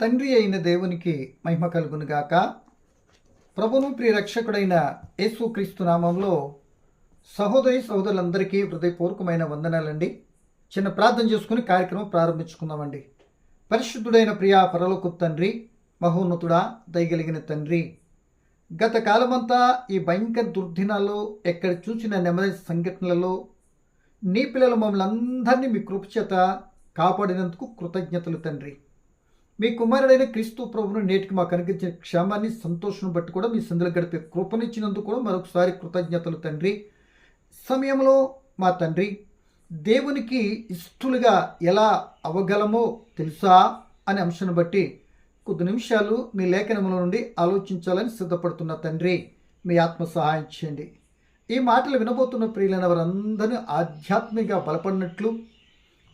తండ్రి అయిన దేవునికి మహిమ కలుగునుగాక ప్రభును ప్రియ రక్షకుడైన యేసుక్రీస్తు నామంలో సహోదరి సహోదరులందరికీ హృదయపూర్వకమైన వందనాలండి. చిన్న ప్రార్థన చేసుకుని కార్యక్రమం ప్రారంభించుకుందామండి. పరిశుద్ధుడైన ప్రియా పరలోకు తండ్రి మహోన్నతుడా దయగలిగిన తండ్రి గత కాలమంతా ఈ భయంకర దుర్దినాల్లో ఎక్కడ చూసిన నెమ్మది సంఘటనలలో నీ పిల్లలు మమ్మల్ని అందరినీ మీ కృప చేత కాపాడినందుకు కృతజ్ఞతలు తండ్రి. మీ కుమారుడైన క్రీస్తు ప్రభును నేటికి మాకు అనుగ్రహించిన క్షేమాన్ని సంతోషం బట్టి కూడా మీ సందులు గడిపే కృపనిచ్చినందుకు కూడా మరొకసారి కృతజ్ఞతలు తండ్రి. సమయంలో మా తండ్రి దేవునికి ఇష్టలుగా ఎలా అవగలమో తెలుసా అనే అంశాన్ని బట్టి కొద్ది నిమిషాలు మీ లేఖనముల నుండి ఆలోచించాలని సిద్ధపడుతున్న తండ్రి మీ ఆత్మ సహాయం చేయండి. ఈ మాటలు వినబోతున్న ప్రియులైన వారందరినీ ఆధ్యాత్మిక బలపడినట్లు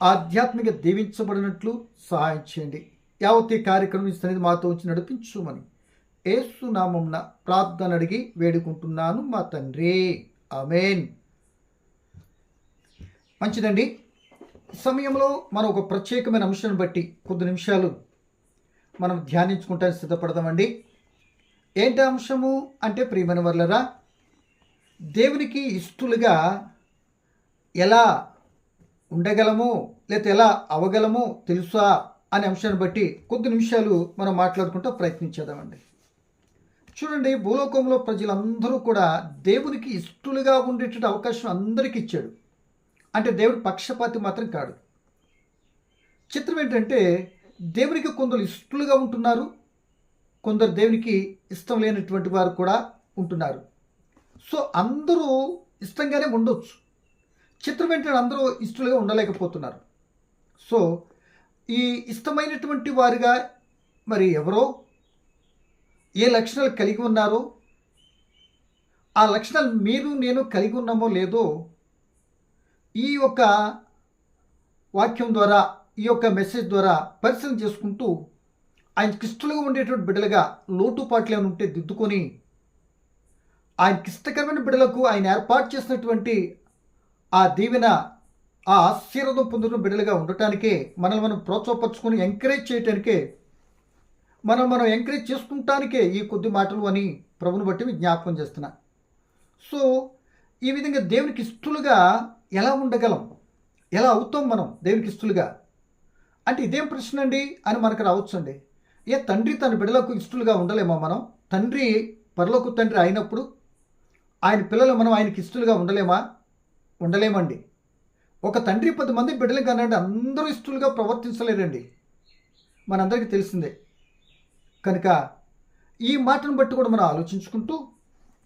ఆధ్యాత్మిక దీవించబడినట్లు సహాయం చేయండి. యావత్ ఈ కార్యక్రమం ఇస్తనేది మాతో ఉంచి నడిపించుమని ఏసునామంన ప్రార్థన అడిగి వేడుకుంటున్నాను మా తండ్రి. అమేన్ మంచిదండి. సమయంలో మనం ఒక ప్రత్యేకమైన అంశాన్ని బట్టి కొద్ది నిమిషాలు మనం ధ్యానించుకుంటానికి సిద్ధపడదామండి. ఏంటి అంశము? అంటే ప్రియమైన వర్లరా దేవునికి ఇష్టలుగా ఎలా ఉండగలము లేకపోతే ఎలా అవగలము తెలుసా? అనే అంశాన్ని బట్టి కొద్ది నిమిషాలు మనం మాట్లాడుకుంటూ ప్రయత్నించేదామండి చూడండి భూలోకంలో ప్రజలందరూ కూడా దేవునికి ఇష్టలుగా ఉండేటట్టు అవకాశం అందరికీ ఇచ్చాడు. అంటే దేవుడు పక్షపాతి మాత్రం కాడు. చిత్రం ఏంటంటే దేవునికి కొందరు ఇష్టలుగా ఉంటున్నారు కొందరు దేవునికి ఇష్టం లేనటువంటి వారు కూడా ఉంటున్నారు. సో అందరూ ఇష్టంగానే ఉండొచ్చు. చిత్రం ఏంటంటే అందరూ ఇష్టలుగా ఉండలేకపోతున్నారు. సో ఈ ఇష్టమైనటువంటి వారుగా మరి ఎవరో ఏ లక్షణాలు కలిగి ఉన్నారో ఆ లక్షణాలు మీరు నేను కలిగి ఉన్నామో లేదో ఈ యొక్క వాక్యం ద్వారా ఈ యొక్క మెసేజ్ ద్వారా పరిశీలన చేసుకుంటూ ఆయనకి ఇష్టలుగా ఉండేటువంటి బిడ్డలుగా లోటుపాట్లు ఏమైనా ఉంటే దిద్దుకొని ఆయనకి ఇష్టకరమైన బిడ్డలకు ఆయన ఏర్పాటు చేసినటువంటి ఆ దీవెన ఆ ఆశీర్వాదం పొందుతున్న బిడ్డలుగా ఉండటానికే మనల్ని మనం ప్రోత్సాహపరచుకొని ఎంకరేజ్ చేయటానికే మనం మనం ఎంకరేజ్ చేసుకుంటానికే ఈ కొద్ది మాటలు అని ప్రభుని బట్టి జ్ఞాపకం చేస్తున్నా. సో ఈ విధంగా దేవునికి ఇష్టలుగా ఎలా ఉండగలం? ఎలా అవుతాం మనం దేవునికి ఇష్టలుగా అంటే ఇదేం ప్రశ్న అండి? అని మనకు రావచ్చండి. ఏ తండ్రి తన బిడ్డలకు ఇష్టలుగా ఉండలేమా మనం? తండ్రి పరలోకు తండ్రి అయినప్పుడు ఆయన పిల్లలు మనం ఆయనకి ఇష్టలుగా ఉండలేమా? ఉండలేమండి. ఒక తండ్రి పది మంది బిడ్డలు కానివ్వండి అందరూ ఇష్టలుగా ప్రవర్తించలేరండి. మనందరికీ తెలిసిందే. కనుక ఈ మాటను బట్టి కూడా మనం ఆలోచించుకుంటూ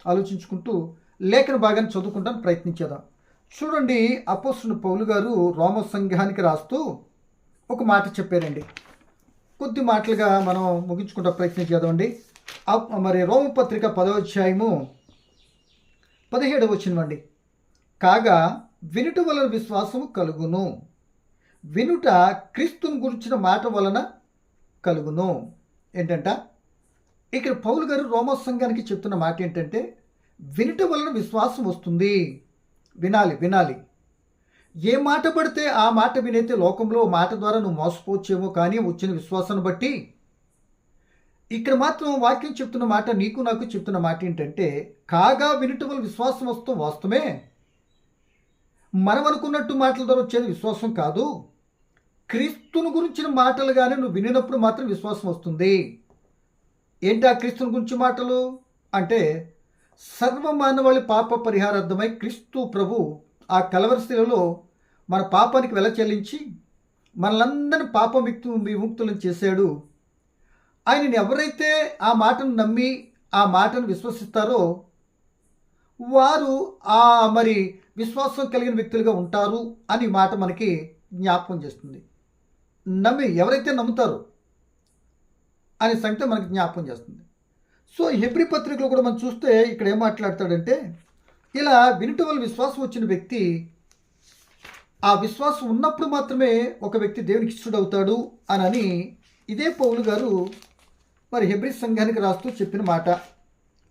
ఆలోచించుకుంటూ లేఖన భాగాన్ని చదువుకుంటాను ప్రయత్నించేదాం చూడండి అపోస్తున్న పౌలు గారు రోమ సంఘానికి రాస్తూ ఒక మాట చెప్పారండి. కొద్ది మాటలుగా మనం ముగించుకుంటా ప్రయత్నం చేద్దామండి మరి రోమపత్రిక పదవ అధ్యాయము పదిహేడవ వచ్చినవండి కాగా వినుట వలన విశ్వాసము కలుగును. వినుట క్రీస్తుని గురించిన మాట వలన కలుగును. ఏంటంట? ఇక్కడ పౌలు గారు రోమ సంఘానికి చెప్తున్న మాట ఏంటంటే వినుట వలన విశ్వాసం వస్తుంది. వినాలి వినాలి. ఏ మాట పడితే ఆ మాట వినైతే లోకంలో మాట ద్వారా నువ్వు మోసపోవచ్చేమో కానీ వచ్చిన విశ్వాసాన్ని బట్టి. ఇక్కడ మాత్రం వాక్యం చెప్తున్న మాట నీకు నాకు చెప్తున్న మాట ఏంటంటే కాగా వినుట వల్ల విశ్వాసం వస్తూ వాస్తవమే. మనం అనుకున్నట్టు మాటల ద్వారా వచ్చేది విశ్వాసం కాదు. క్రీస్తుని గురించిన మాటలుగానే నువ్వు వినినప్పుడు మాత్రం విశ్వాసం వస్తుంది. ఏంటి ఆ క్రీస్తుని గురించి మాటలు? అంటే సర్వ మానవాళి పాప పరిహారార్థమై క్రీస్తు ప్రభు ఆ కలవరశిలలో మన పాపానికి వెల చెల్లించి మనలందరిని పాప విక్తు విముక్తులను చేశాడు. ఆయనని ఎవరైతే ఆ మాటను నమ్మి ఆ మాటను విశ్వసిస్తారో వారు ఆ మరి విశ్వాసం కలిగిన వ్యక్తులుగా ఉంటారు అని మాట మనకి జ్ఞాపకం చేస్తుంది. నమ్మి ఎవరైతే నమ్ముతారో అనే సంగతి మనకి జ్ఞాపకం చేస్తుంది. సో హెబ్రి పత్రికలో కూడా మనం చూస్తే ఇక్కడ ఏం మాట్లాడతాడంటే ఇలా వినటం వల్ల విశ్వాసం వచ్చిన వ్యక్తి ఆ విశ్వాసం ఉన్నప్పుడు మాత్రమే ఒక వ్యక్తి దేవునికి ఇష్టడవుతాడు అని అని ఇదే పౌలు గారు మరి హెబ్రి సంఘానికి రాస్తూ చెప్పిన మాట.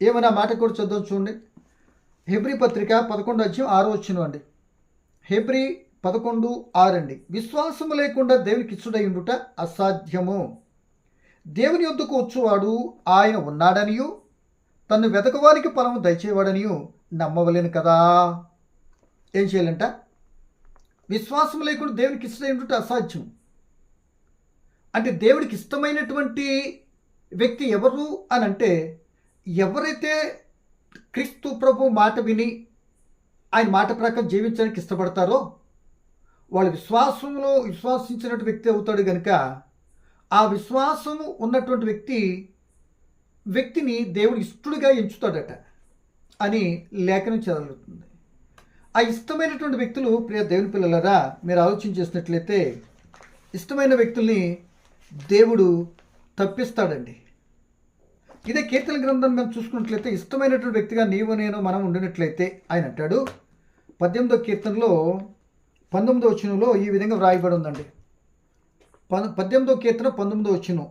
ఏమైనా మాట కూడా చదువు చూడండి. హెబ్రి పత్రిక పదకొండు అధ్యాయం ఆరో వచ్చిన అండి హెబ్రి పదకొండు ఆరండి విశ్వాసము లేకుండా దేవునికి ఇచ్చుడై ఉండుట అసాధ్యము. దేవుని యొద్దకు వచ్చువాడు ఆయన ఉన్నాడనియు తను వెతకవారికి ఫలము దయచేవాడనియు నమ్మవలేను కదా. ఏం చేయాలంట? విశ్వాసం లేకుండా దేవునికి ఇష్టమైనటువంటి అసాధ్యం అంటే దేవుడికి ఇష్టమైనటువంటి వ్యక్తి ఎవరు అని అంటే ఎవరైతే క్రీస్తు ప్రభు మాట విని ఆయన మాట ప్రకారం జీవించడానికి ఇష్టపడతారో వాళ్ళు విశ్వాసంలో విశ్వాసించినటువంటి వ్యక్తి అవుతాడు కనుక ఆ విశ్వాసము ఉన్నటువంటి వ్యక్తి వ్యక్తిని దేవుడు ఇష్టడుగా ఎంచుతాడట అని లేఖనం చదవలుగుతుంది ఆ ఇష్టమైనటువంటి వ్యక్తులు ప్రియ దేవుని పిల్లలరా మీరు ఆలోచన చేసినట్లయితే ఇష్టమైన వ్యక్తుల్ని దేవుడు తప్పిస్తాడండి. ఇదే కీర్తన గ్రంథం మేము చూసుకున్నట్లయితే ఇష్టమైనటువంటి వ్యక్తిగా నీవు నేను మనం ఉండినట్లయితే ఆయన అంటాడు. పద్దెనిమిదో కీర్తనలో పంతొమ్మిదో వచ్చినలో ఈ విధంగా వ్రాయబడి ఉందండి. ప పద్దెనిమిదో కీర్తన పంతొమ్మిదో వచ్చినం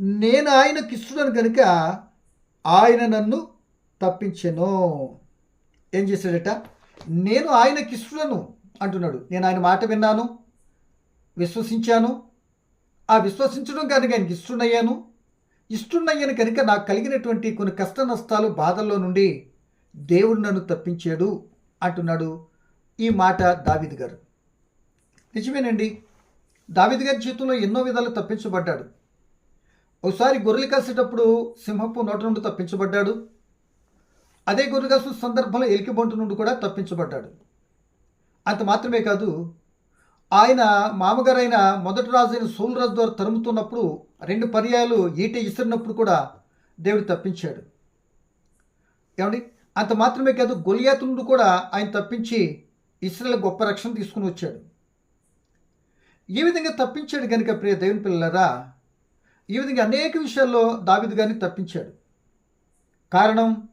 నేను ఆయన ఇష్టడను కనుక ఆయన నన్ను తప్పించెను. ఏం చేశాడట? నేను ఆయన ఇష్టడను అంటున్నాడు. నేను ఆయన మాట విన్నాను విశ్వసించాను. ఆ విశ్వసించడం కనుక ఆయనకి ఇష్టనయ్యాను ఇష్టున్నయ్యను కనుక నాకు కలిగినటువంటి కొన్ని కష్ట నష్టాలు బాధల్లో నుండి దేవుడు నన్ను తప్పించాడు అంటున్నాడు ఈ మాట దావిద్ గారు. నిజమేనండి దావిద్ గారి జీవితంలో ఎన్నో విధాలు తప్పించబడ్డాడు. ఒకసారి గొర్రెలు కాసేటప్పుడు సింహపు నోట నుండి తప్పించబడ్డాడు. అదే గొర్రెలు కాసిన సందర్భంలో ఎలికిబొంటు నుండి కూడా తప్పించబడ్డాడు. అంత మాత్రమే కాదు ఆయన మామగారైన మొదటి రాజు అయిన ద్వారా తరుముతున్నప్పుడు రెండు పర్యాయాలు ఈట ఇసిరినప్పుడు కూడా దేవుడు తప్పించాడు. ఏమండి? అంత మాత్రమే కాదు గొలియాతు నుండి కూడా ఆయన తప్పించి ఇస్రాయల్ గొప్ప రక్షణ తీసుకుని వచ్చాడు. ఈ విధంగా తప్పించాడు కనుక ప్రియ దేవుని పిల్లలరా ఈ విధంగా అనేక విషయాల్లో దావిదు గారిని తప్పించాడు. కారణం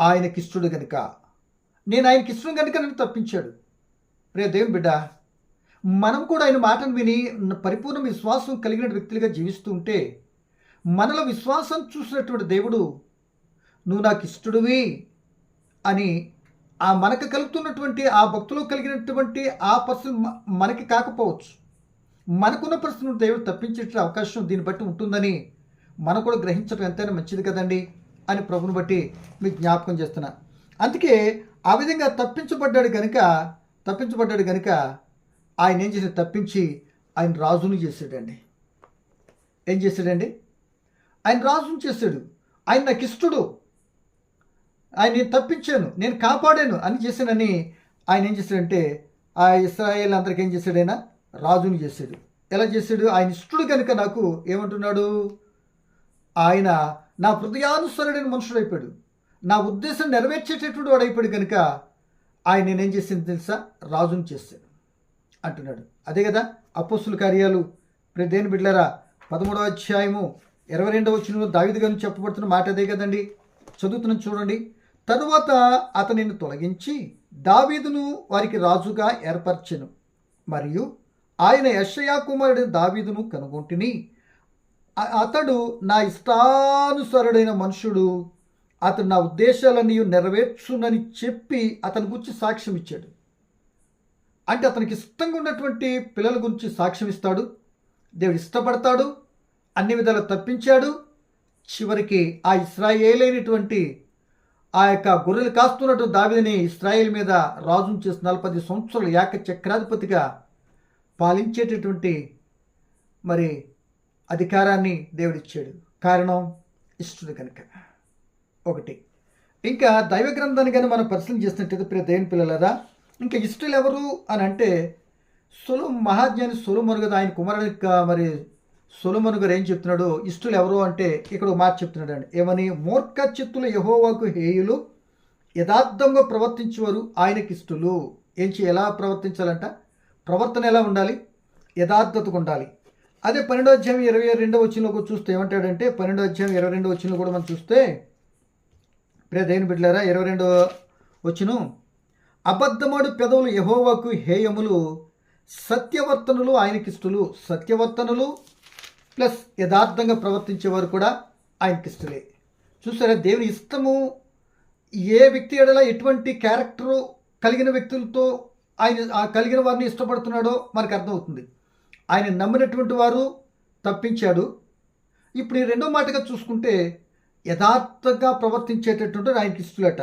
ఆయనకిష్టుడు గనుక. నేను ఆయనకి ఇష్టం కనుక నన్ను తప్పించాడు. ప్రియ దేవుని బిడ్డ మనం కూడా ఆయన మాటను విని పరిపూర్ణ విశ్వాసం కలిగిన వ్యక్తులుగా జీవిస్తూ ఉంటే మనలో విశ్వాసం చూసినటువంటి దేవుడు నువ్వు నాకు ఇష్టడువి అని ఆ మనకు కలుగుతున్నటువంటి ఆ భక్తులు కలిగినటువంటి ఆ పర్సన్ మనకి కాకపోవచ్చు. మనకున్న పరిస్థితిని దేవుడు తప్పించే అవకాశం దీన్ని బట్టి ఉంటుందని మనం కూడా గ్రహించడం ఎంతైనా మంచిది కదండి అని ప్రభుని బట్టి మీకు జ్ఞాపకం చేస్తున్నా. అందుకే ఆ విధంగా తప్పించబడ్డాడు కనుక తప్పించబడ్డాడు కనుక ఆయన ఏం చేశాడు? తప్పించి ఆయన రాజును చేశాడండి. ఏం చేశాడండి? ఆయన రాజును చేశాడు. ఆయన నాకు ఇష్టడు. ఆయన నేను తప్పించాను. నేను కాపాడాను అని చేశానని ఆయన ఏం చేశాడంటే ఆ ఇస్రాయేల్ అందరికి ఏం చేశాడైనా రాజుని చేశాడు. ఎలా చేశాడు? ఆయన ఇష్టడు కనుక నాకు ఏమంటున్నాడు? ఆయన నా హృదయానుసరుడైన మనుషుడు అయిపోయాడు నా ఉద్దేశం నెరవేర్చేటటువంటి వాడు కనుక ఆయన నేనేం చేసింది తెలుసా? రాజుని చేశాను అంటున్నాడు. అదే కదా అపోస్తుల కార్యాలు. ప్రదేని బిడ్లరా పదమూడవ అధ్యాయము ఇరవై రెండవ వచ్చిన దావిది గారిని చెప్పబడుతున్న మాట అదే కదండి? చదువుతున్నాను చూడండి. తరువాత అతనిని తొలగించి దావీదును వారికి రాజుగా ఏర్పరచెను. మరియు ఆయన యషయా కుమారుడు దావీదును కనుగొంటిని. అతడు నా ఇష్టానుసరుడైన మనుషుడు అతడు నా ఉద్దేశాలన్నీ నెరవేర్చునని చెప్పి అతని గురించి సాక్ష్యం ఇచ్చాడు. అంటే అతనికి ఇష్టంగా ఉన్నటువంటి పిల్లల గురించి సాక్ష్యం ఇస్తాడు. దేవుడు ఇష్టపడతాడు. అన్ని విధాలు తప్పించాడు. చివరికి ఆ ఇస్రాయేలైనటువంటి ఆ యొక్క గొర్రెలు కాస్తున్నట్టు దావిదని ఇస్రాయేల్ మీద రాజును చేసి నలభై సంవత్సరాలు ఏక చక్రాధిపతిగా పాలించేటటువంటి మరి అధికారాన్ని దేవుడిచ్చాడు కారణం ఇష్టడు కనుక. ఒకటి. ఇంకా దైవ గ్రంథాన్ని కానీ మనం పరిశీలన చేసినట్టయితే ప్రియ దేవుని పిల్లలరా ఇంకా ఇష్టలు ఎవరు అని అంటే సొలు మహాజ్ఞాని సొలుమను కదా ఆయన కుమారుని మరి సొలుమను గారు ఏం చెప్తున్నాడు? ఇష్టలు ఎవరు అంటే ఇక్కడ ఒక మాట చెప్తున్నాడు అండి ఏమని? మూర్ఖ చిత్తులు యహోవాకు హేయులు యథార్థంగా ప్రవర్తించేవారు ఆయనకి ఇష్టలు. ఏం ఎలా ప్రవర్తించాలంట? ప్రవర్తన ఎలా ఉండాలి? యథార్థతగా ఉండాలి. అదే పన్నెండో అధ్యాయం ఇరవై రెండో వచ్చినలో చూస్తే ఏమంటాడంటే పన్నెండో అధ్యాయం ఇరవై రెండో వచ్చినలో కూడా మనం చూస్తే ప్రే దేవుని బిడ్డలారా ఇరవై రెండు వచ్చును అబద్ధమాడు పెదవులు యహోవాకు హేయములు సత్యవర్తనులు ఆయనకిష్టులు సత్యవర్తనులు ప్లస్ యథార్థంగా ప్రవర్తించేవారు కూడా ఆయనకిష్టులే చూసారా దేవుని ఇష్టము ఏ వ్యక్తి ఎడల ఎటువంటి క్యారెక్టరు కలిగిన వ్యక్తులతో ఆయన ఆ కలిగిన వారిని ఇష్టపడుతున్నాడో మనకు అర్థమవుతుంది. ఆయన నమ్మినటువంటి వారు తప్పించాడు. ఇప్పుడు ఈ రెండో మాటగా చూసుకుంటే యథార్థంగా ప్రవర్తించేటటువంటి ఆయనకి ఇష్టలట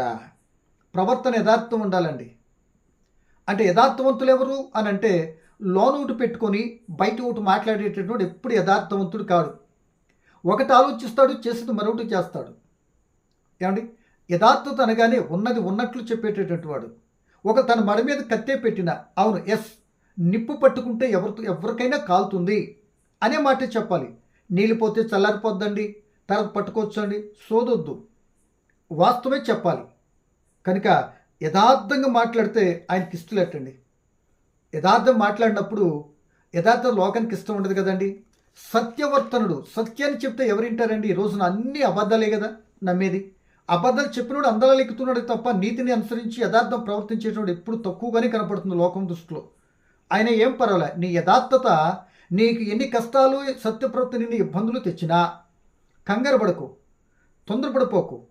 ప్రవర్తన యథార్థం ఉండాలండి. అంటే యథార్థవంతులు ఎవరు అని అంటే లోన్ ఒకటి పెట్టుకొని బయట ఒకటి మాట్లాడేటటువంటి ఎప్పుడు యథార్థవంతుడు కాడు. ఒకటి ఆలోచిస్తాడు చేసేది మరొకటి చేస్తాడు. ఏమండి? యథార్థత అనగానే ఉన్నది ఉన్నట్లు చెప్పేటటువంటి వాడు. ఒక తన మడ మీద కత్తే పెట్టిన అవును ఎస్ నిప్పు పట్టుకుంటే ఎవరితో ఎవరికైనా కాలుతుంది అనే మాట చెప్పాలి. నీళ్ళు పోతే చల్లారిపోద్దండి. తలకు పట్టుకోవచ్చండి. సోదొద్దు. వాస్తవమే చెప్పాలి. కనుక యథార్థంగా మాట్లాడితే ఆయనకి ఇష్టలేటండి యథార్థం మాట్లాడినప్పుడు యథార్థ లోకానికి ఇష్టం ఉండదు కదండి. సత్యవర్తనుడు సత్యాన్ని చెప్తే ఎవరింటారండి ఈ రోజున అన్ని అబద్ధాలే కదా నమ్మేది. అబద్ధాలు చెప్పినోడు అందరూ ఎక్కుతున్నాడు తప్ప నీతిని అనుసరించి యథార్థం ప్రవర్తించేటోడు ఎప్పుడు తక్కువగానే కనపడుతుంది లోకం దృష్టిలో. ఆయన ఏం పర్వాలే? నీ యథార్థత నీకు ఎన్ని కష్టాలు సత్యప్రవర్తి నిన్ను ఇబ్బందులు తెచ్చినా కంగారు పడకు తొందరపడిపోకు.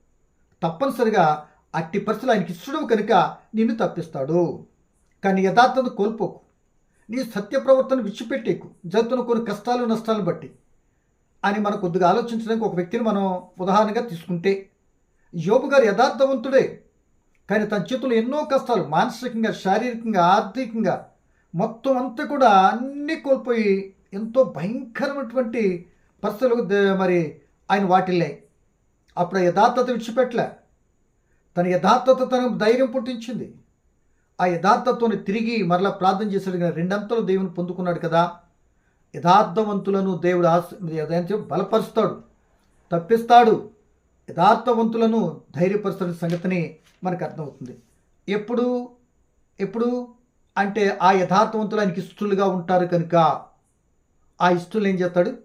తప్పనిసరిగా అట్టి పరిస్థితులు ఆయనకి ఇష్టడు కనుక నిన్ను తప్పిస్తాడు. కానీ యథార్థను కోల్పోకు. నీ సత్య ప్రవర్తన విడిచిపెట్టేకు. జరుగుతున్న కొన్ని కష్టాలు నష్టాలు బట్టి. అని మనం కొద్దిగా ఆలోచించడానికి ఒక వ్యక్తిని మనం ఉదాహరణగా తీసుకుంటే యోబు గారు యథార్థవంతుడే. కానీ తన చేతులు ఎన్నో కష్టాలు మానసికంగా శారీరకంగా ఆర్థికంగా మొత్తం అంతా కూడా అన్నీ కోల్పోయి ఎంతో భయంకరమైనటువంటి పరిస్థితులకు మరి ఆయన వాటిల్లే. అప్పుడు యథార్థత విడిచిపెట్టలే. తన యథార్థత తనకు ధైర్యం పుట్టించింది. ఆ యథార్థతను తిరిగి మరలా ప్రార్థన చేశాడు రెండంతలు దేవుని పొందుకున్నాడు కదా. యథార్థవంతులను దేవుడు ఆశ బలపరుస్తాడు తప్పిస్తాడు యథార్థవంతులను ధైర్యపరుస్తున్న సంగతిని మనకు అర్థమవుతుంది. ఎప్పుడు? ఎప్పుడు? అంటే ఆ యథార్థవంతులు ఆయనకి ఇష్టలుగా ఉంటారు కనుక ఆ ఇష్టలు ఏం చేస్తాడు?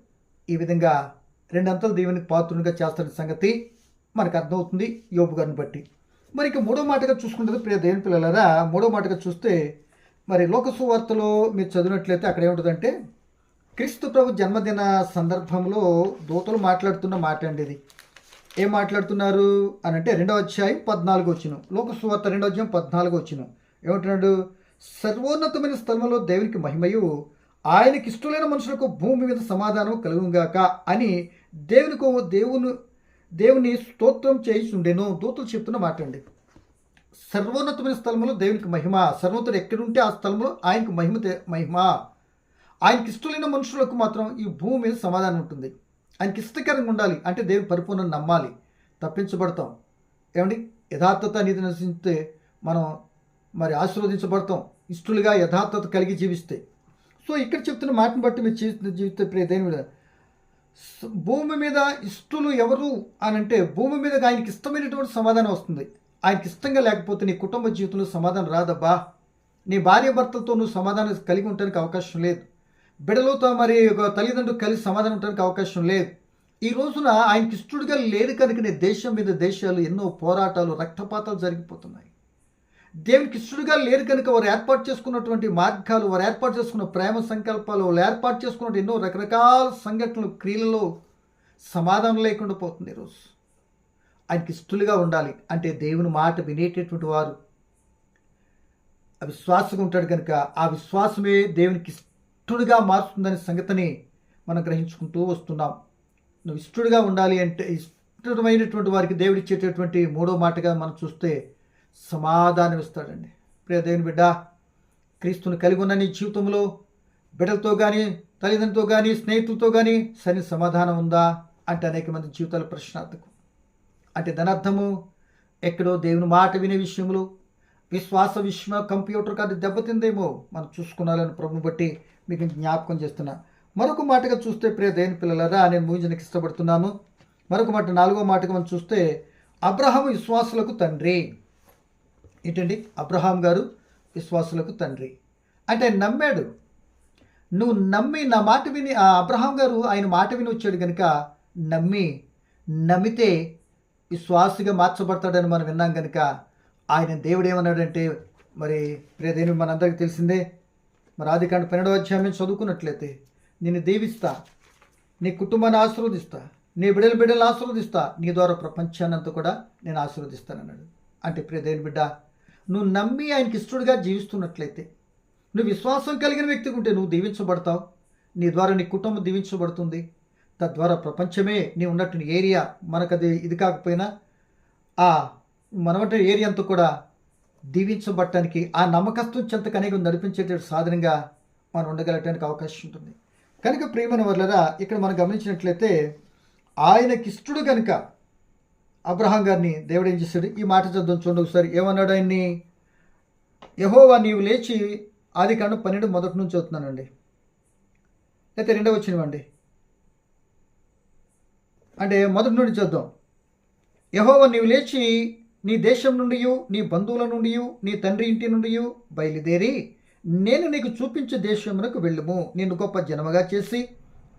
ఈ విధంగా రెండంతలు దేవునికి పాత్రునిగా చేస్తున్న సంగతి మనకు అర్థమవుతుంది. యోబు గారిని బట్టి. మరి ఇక మూడో మాటగా చూసుకుంటే ప్రియ దేవుని పిల్లలరా మూడో మాటగా చూస్తే మరి లోకసువార్తలో మీరు చదివినట్లయితే అక్కడ ఏముంటుందంటే క్రీస్తు ప్రభు జన్మదిన సందర్భంలో దూతలు మాట్లాడుతున్న మాట అండి ఇది. ఏం మాట్లాడుతున్నారు అని అంటే రెండవ అధ్యాయం పద్నాలుగు వచ్చిన. లోకసువార్త రెండవ అధ్యాయం పద్నాలుగు వచ్చిన. ఏమంటున్నాడు? సర్వోన్నతమైన స్థలంలో దేవునికి మహిమయు ఆయనకి ఇష్టమైన మనుషులకు భూమి మీద సమాధానం కలుగుగాక అని దేవునికో దేవుని దేవుని స్తోత్రం చేయిచుండెను. దూతలు చెప్తున్న మాట అండి సర్వోన్నతమైన స్థలంలో దేవునికి మహిమ. సర్వోన్నతుడు ఎక్కడుంటే ఆ స్థలంలో ఆయనకు మహిమ మహిమ. ఆయనకి ఇష్టమైన మనుషులకు మాత్రం ఈ భూమి మీద సమాధానం ఉంటుంది. ఆయనకి ఇష్టకరంగా ఉండాలి. అంటే దేవుని పరిపూర్ణ నమ్మాలి. తప్పించబడతాం. ఏమండి? యథార్థత నీతి నశిస్తే మనం మరి ఆశీర్వదించబడతాం. ఇష్టలుగా యథార్థత కలిగి జీవిస్తే. సో ఇక్కడ చెప్తున్న మాటను బట్టి మీరు జీవిత జీవిత ప్రియ భూమి మీద ఇష్టలు ఎవరు అని అంటే భూమి మీద ఆయనకి ఇష్టమైనటువంటి సమాధానం వస్తుంది. ఆయనకి ఇష్టంగా లేకపోతే నీ కుటుంబ జీవితంలో సమాధానం రాదబ్బా. నీ భార్య భర్తలతో నువ్వు సమాధానం కలిగి ఉండడానికి అవకాశం లేదు. బిడలతో మరి ఒక తల్లిదండ్రులు కలిసి సమాధానం ఉండడానికి అవకాశం లేదు. ఈ రోజున ఆయనకి ఇష్టడుగా లేదు కనుక నీ దేశం మీద దేశాలు ఎన్నో పోరాటాలు రక్తపాతాలు జరిగిపోతున్నాయి. దేవునికి ఇష్టడుగా లేరు కనుక వారు ఏర్పాటు చేసుకున్నటువంటి మార్గాలు వారు ఏర్పాటు చేసుకున్న ప్రేమ సంకల్పాలు వాళ్ళు ఏర్పాటు చేసుకున్న ఎన్నో రకరకాల సంఘటనలు క్రియలలో సమాధానం లేకుండా పోతుంది ఈరోజు. ఆయనకి ఇష్టలుగా ఉండాలి. అంటే దేవుని మాట వినేటటువంటి వారు అవిశ్వాసంగా ఉంటాడు కనుక ఆ విశ్వాసమే దేవునికి ఇష్టడుగా మారుతుందనే సంగతిని మనం గ్రహించుకుంటూ వస్తున్నాం. నువ్వు ఇష్టడుగా ఉండాలి అంటే ఇష్టమైనటువంటి వారికి దేవుడిచ్చేటటువంటి మూడో మాటగా మనం చూస్తే సమాధానం ఇస్తాడండి ప్రియ దేవుని బిడ్డ క్రీస్తుని కలిగి ఉన్న నీ జీవితంలో బిడ్డలతో కానీ తల్లిదండ్రులతో కానీ స్నేహితులతో కానీ సరి సమాధానం ఉందా అంటే అనేక మంది జీవితాల ప్రశ్నార్థకం. అంటే దాని ఎక్కడో దేవుని మాట వినే విషయంలో విశ్వాస విషయం కంప్యూటర్ కాదు దెబ్బతిందేమో మనం చూసుకున్నాలని ప్రభుని బట్టి మీకు జ్ఞాపకం చేస్తున్నా. మరొక మాటగా చూస్తే ప్రియ దేవుని పిల్లలరా నేను ముగించడానికి ఇష్టపడుతున్నాను. మరొక మాట నాలుగో మాటగా మనం చూస్తే అబ్రహం విశ్వాసులకు తండ్రి. ఏంటండి? అబ్రహాం గారు విశ్వాసులకు తండ్రి. అంటే ఆయన నమ్మాడు. నువ్వు నమ్మి నా మాట విని ఆ అబ్రహాం గారు ఆయన మాట విని వచ్చాడు కనుక నమ్మి నమ్మితే విశ్వాసిగా మార్చబడతాడని మనం విన్నాం కనుక ఆయన దేవుడు ఏమన్నాడంటే మరి ప్రియదేవి మనందరికీ తెలిసిందే మరి ఆది కాండ పన్నెండవ అధ్యాయం చదువుకున్నట్లయితే నేను దీవిస్తా నీ కుటుంబాన్ని ఆశీర్వదిస్తా నీ బిడ్డల బిడ్డలను ఆశీర్వదిస్తా నీ ద్వారా ప్రపంచాన్నంతా కూడా నేను ఆశీర్వదిస్తానన్నాడు. అంటే ప్రియ బిడ్డ నువ్వు నమ్మి ఆయనకి ఇష్టడుగా జీవిస్తున్నట్లయితే నువ్వు విశ్వాసం కలిగిన వ్యక్తి ఉంటే నువ్వు దీవించబడతావు. నీ ద్వారా నీ కుటుంబం దీవించబడుతుంది. తద్వారా ప్రపంచమే నీ ఉన్నట్టు ఏరియా మనకు అది ఇది కాకపోయినా ఆ మనవంటి ఏరియా అంతా కూడా దీవించబడటానికి ఆ నమ్మకత్వం చెంతకు అనేక నడిపించేట సాధనంగా మనం ఉండగలటానికి అవకాశం ఉంటుంది. కనుక ప్రియమైన వర్లరా ఇక్కడ మనం గమనించినట్లయితే ఆయనకిష్టుడు కనుక అబ్రహాం గారిని దేవుడు ఏం చేశాడు? ఈ మాట చదువు చూడండి ఒకసారి. ఏమన్నాడు ఆయన్ని? యహోవా నీవు లేచి ఆది కాండం పన్నెండు మొదటి నుంచి అవుతున్నానండి అయితే రెండవ వచ్చినవండి అంటే మొదటి నుండి చూద్దాం యహోవ నీవు లేచి నీ దేశం నుండి నీ బంధువుల నుండి నీ తండ్రి ఇంటి నుండి బయలుదేరి నేను నీకు చూపించే దేశమునకు వెళ్ళుము. నిన్ను గొప్ప జనముగా చేసి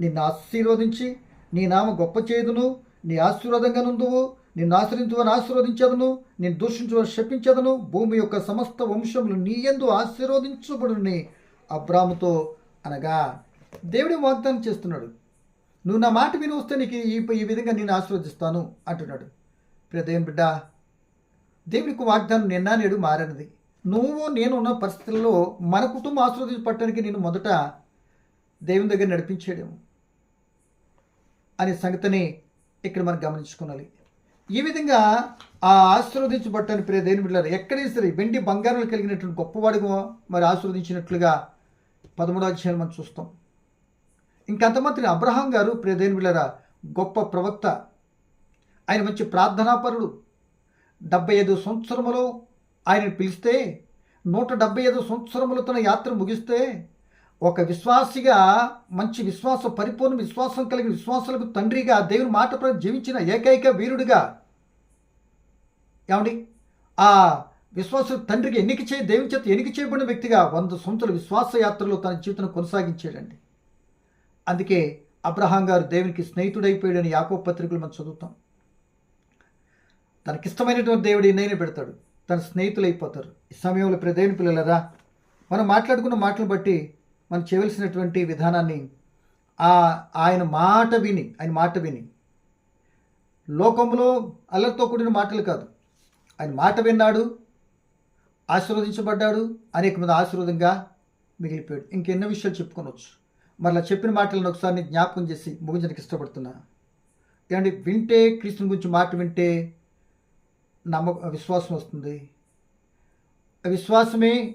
నిన్ను ఆశీర్వదించి నీ నామ గొప్ప చేదును నీ ఆశీర్వాదంగా నుందువు నిన్ను ఆశ్రయించవని ఆశీర్వదించదను నేను దూషించవని శపించదను భూమి యొక్క సమస్త వంశములు నీ ఎందు ఆశీర్వదించబడుని అబ్రాముతో అనగా దేవుడి వాగ్దానం చేస్తున్నాడు? నువ్వు నా మాట విని వస్తే నీకు ఈ ఈ విధంగా నేను ఆశీర్వదిస్తాను అంటున్నాడు. ప్రియదేవన్ బిడ్డ దేవునికి వాగ్దానం నిన్న నేడు మారనిది. నువ్వు నేను ఉన్న పరిస్థితుల్లో మన కుటుంబం ఆశీర్వదించబట్టడానికి నేను మొదట దేవుని దగ్గర నడిపించేయడం అనే సంగతిని ఇక్కడ మనం గమనించుకోవాలి ఈ విధంగా ఆ ఆశీర్వదించబట్టాన్ని ప్రియ దేని బిడ్డారు ఎక్కడైనా సరే వెండి బంగారాలు కలిగినటువంటి గొప్పవాడుగా మరి ఆశీర్వదించినట్లుగా పదమూడో అధ్యాయం మనం చూస్తాం. ఇంకంతమంది అబ్రహాం గారు ప్రియ దేని బిడ్డారా గొప్ప ప్రవక్త. ఆయన మంచి ప్రార్థనాపరుడు. డెబ్బై ఐదు సంవత్సరములో ఆయన పిలిస్తే నూట డెబ్బై ఐదు సంవత్సరములు తన యాత్ర ముగిస్తే ఒక విశ్వాసిగా మంచి విశ్వాసం పరిపూర్ణ విశ్వాసం కలిగిన విశ్వాసాలకు తండ్రిగా దేవుని మాట ప్రకారం జీవించిన ఏకైక వీరుడిగా. ఏమండి? ఆ విశ్వాస తండ్రికి ఎన్నిక చేయ దేవుని చేత ఎన్నిక చేయబడిన వ్యక్తిగా వంద సంవత్సరాల విశ్వాస యాత్రలో తన జీవితం కొనసాగించాడండి. అందుకే అబ్రహాం గారు దేవునికి స్నేహితుడైపోయాడని యాకో పత్రికలు మనం చదువుతాం. తనకిష్టమైనటువంటి దేవుడు నేను పెడతాడు. తన స్నేహితులు అయిపోతారు ఈ సమయంలో ప్రదేవుని పిల్లలరా మనం మాట్లాడుకున్న మాటలు బట్టి మనం చేయవలసినటువంటి విధానాన్ని ఆ ఆయన మాట విని ఆయన మాట విని. లోకంలో అల్లరితో కూడిన మాటలు కాదు. ఆయన మాట విన్నాడు ఆశీర్వదించబడ్డాడు అనేక మంది ఆశీర్వాదంగా మిగిలిపోయాడు. ఇంకెన్నో విషయాలు చెప్పుకోవచ్చు మరలా చెప్పిన మాటలను ఒకసారి జ్ఞాపకం చేసి ముగించడానికి ఇష్టపడుతున్నా. ఏమంటే వింటే క్రీస్తుని గురించి మాట వింటే నమ్మక విశ్వాసం వస్తుంది. ఆ విశ్వాసమే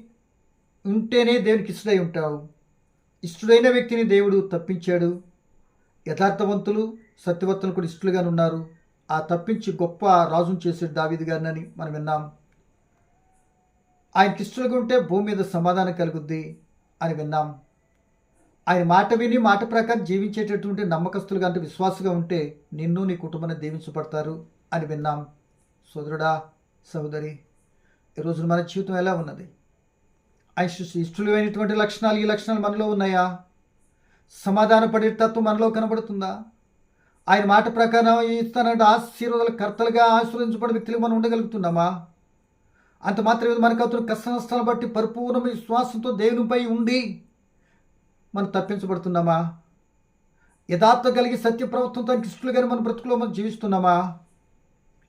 ఉంటేనే దేవునికి ఇష్టడై ఉంటావు. ఇష్టడైన వ్యక్తిని దేవుడు తప్పించాడు. యథార్థవంతులు సత్యవంతులు కూడా ఇష్టలుగానే ఉన్నారు. ఆ తప్పించి గొప్ప రాజును చేశాడు దావీది గారినని మనం విన్నాం. ఆయనకి ఇష్టలుగా ఉంటే భూమి మీద సమాధానం కలుగుద్ది అని విన్నాం. ఆయన మాట విని మాట ప్రకారం జీవించేటటువంటి నమ్మకస్తులుగా అంటే విశ్వాసగా ఉంటే నిన్ను నీ కుటుంబాన్ని దీవించబడతారు అని విన్నాం. సోదరుడా సహోదరి ఈరోజు మన జీవితం ఎలా ఉన్నది? ఆయన లక్షణాలు ఈ లక్షణాలు మనలో ఉన్నాయా? సమాధాన పడే తత్వం మనలో కనబడుతుందా? ఆయన మాట ప్రకారం ఇస్తానంటే ఆశీర్వాదాల కర్తలుగా ఆశీర్వదించబడే వ్యక్తులు మనం ఉండగలుగుతున్నామా? అంత మాత్రమే మనకు అవుతున్న కష్ట నష్టాలను బట్టి పరిపూర్ణ విశ్వాసంతో దేవునిపై ఉండి మనం తప్పించబడుతున్నామా? యథార్థ కలిగి సత్య ప్రవర్తనతో ఇష్టలుగానే మన బ్రతుకులో మనం జీవిస్తున్నామా?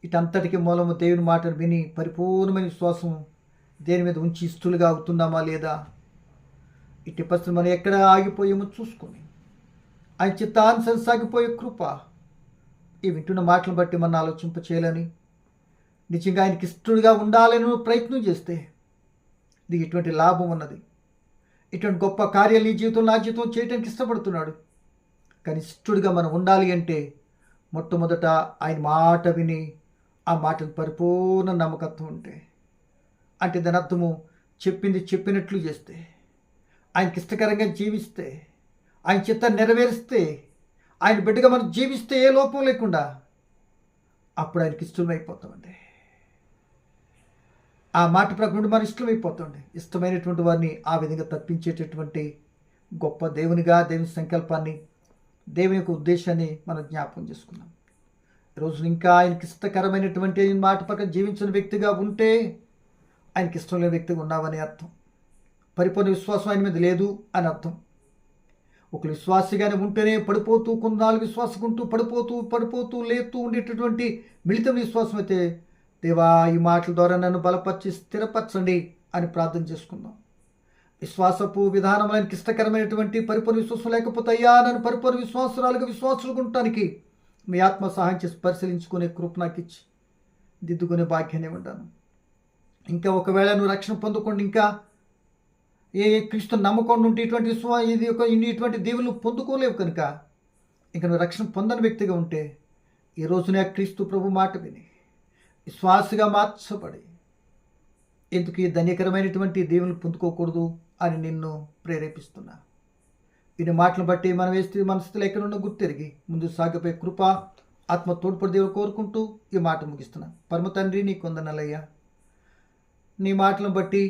ఇటంతటికి మూలము దేవుని మాటను విని పరిపూర్ణమైన విశ్వాసం దేని మీద ఉంచి ఇష్టలుగా అవుతున్నామా లేదా? ఇట్టి పరిస్థితులు మనం ఎక్కడ ఆగిపోయామో చూసుకొని. ఆయన చిత్తానుసరి సాగిపోయే కృప. ఈ వింటున్న మాటలను బట్టి మనం ఆలోచింప చేయాలని. నిజంగా ఆయనకి ఇష్టడుగా ఉండాలని ప్రయత్నం చేస్తే నీకు ఇటువంటి లాభం ఉన్నది? ఇటువంటి గొప్ప కార్యాలు నీ జీవితం నా జీవితం చేయడానికి ఇష్టపడుతున్నాడు? కానీ ఇష్టడుగా మనం ఉండాలి అంటే మొట్టమొదట ఆయన మాట విని ఆ మాటను పరిపూర్ణ నమ్మకత్వం ఉంటే. అంటే దాని అర్థము చెప్పింది చెప్పినట్లు చేస్తే ఆయనకి ఇష్టకరంగా జీవిస్తే ఆయన చిత్తాన్ని నెరవేరిస్తే ఆయన బిడ్డగా మనం జీవిస్తే ఏ లోపం లేకుండా అప్పుడు ఆయనకి ఇష్టమైపోతామండి. ఆ మాట ప్రకారం మనం ఇష్టమైపోతుంది ఇష్టమైనటువంటి వారిని ఆ విధంగా తప్పించేటటువంటి గొప్ప దేవునిగా దేవుని సంకల్పాన్ని దేవుని యొక్క ఉద్దేశాన్ని మనం జ్ఞాపకం చేసుకున్నాం ఈరోజు ఇంకా ఆయనకి ఇష్టకరమైనటువంటి మాట ప్రకారం జీవించిన వ్యక్తిగా ఉంటే ఆయనకి ఇష్టం లేని వ్యక్తిగా ఉన్నావని అర్థం. పరిపూర్ణ విశ్వాసం ఆయన మీద లేదు అని అర్థం. ఒకరు విశ్వాసిగానే ఉంటేనే పడిపోతూ కొన్నాళ్ళు విశ్వాసకుంటూ పడిపోతూ పడిపోతూ లేతూ ఉండేటటువంటి మిళితం విశ్వాసం అయితే దేవా ఈ మాటల ద్వారా నన్ను బలపరిచి స్థిరపరచండి అని ప్రార్థన చేసుకుందాం. విశ్వాసపు విధానములకి ఇష్టకరమైనటువంటి పరిపూర్ణ విశ్వాసం లేకపోతే అయ్యా నన్ను పరిపూర్ణ విశ్వాసురాలుగా విశ్వాసులుగా ఉండటానికి మీ ఆత్మ సహాయం చేసి పరిశీలించుకునే కృప నాకు ఇచ్చి దిద్దుకునే భాగ్యాన్ని ఉంటాను ఇంకా ఒకవేళ నువ్వు రక్షణ పొందుకోండి ఇంకా ఏ క్రీస్తు నమ్మకం ఉంటే ఇటువంటి విశ్వా ఇది ఒక ఇన్ని ఇటువంటి దేవుళ్ళు పొందుకోలేవు కనుక ఇంకా నువ్వు రక్షణ పొందని వ్యక్తిగా ఉంటే ఈ రోజునే క్రీస్తు ప్రభు మాట విని విశ్వాసగా మార్చబడి ఎందుకు ఈ ధన్యకరమైనటువంటి దేవుని పొందుకోకూడదు అని నిన్ను ప్రేరేపిస్తున్నా. వీరి మాటలు బట్టి మనం వేస్తే మన స్థితిలో ఎక్కడున్న గుర్తెరిగి ముందు సాగిపోయే కృప ఆత్మ తోడ్పడి దేవుడు కోరుకుంటూ ఈ మాట ముగిస్తున్నా. పరమ తండ్రి నీ కొందనలయ్యా నీ మాటలను బట్టి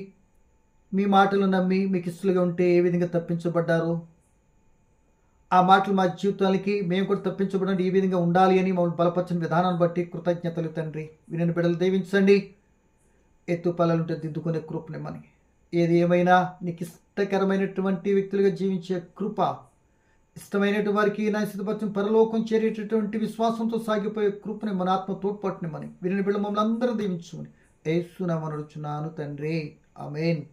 మీ మాటలు నమ్మి మీకు ఇష్టలుగా ఉంటే ఏ విధంగా తప్పించబడ్డారు? ఆ మాటలు మా జీవితాలకి మేము కూడా తప్పించబడండి ఈ విధంగా ఉండాలి అని మమ్మల్ని బలపరచిన విధానాన్ని బట్టి కృతజ్ఞతలు తండ్రి. వినని బిడ్డలు దీవించండి. ఎత్తు పల్లలుంటే దిద్దుకునే కృపనిమ్మని ఏది ఏమైనా నీకు ఇష్టకరమైనటువంటి వ్యక్తులుగా జీవించే కృప ఇష్టమైనటు వారికి నా సిద్ధపరచం పరలోకం చేరేటటువంటి విశ్వాసంతో సాగిపోయే కృపని మన ఆత్మ తోడ్పాటునిమ్మని వినని బిడ్డ మమ్మల్ని అందరూ దీవించుమని. ఏసునమనుచున్నాను తండ్రి. అమేన్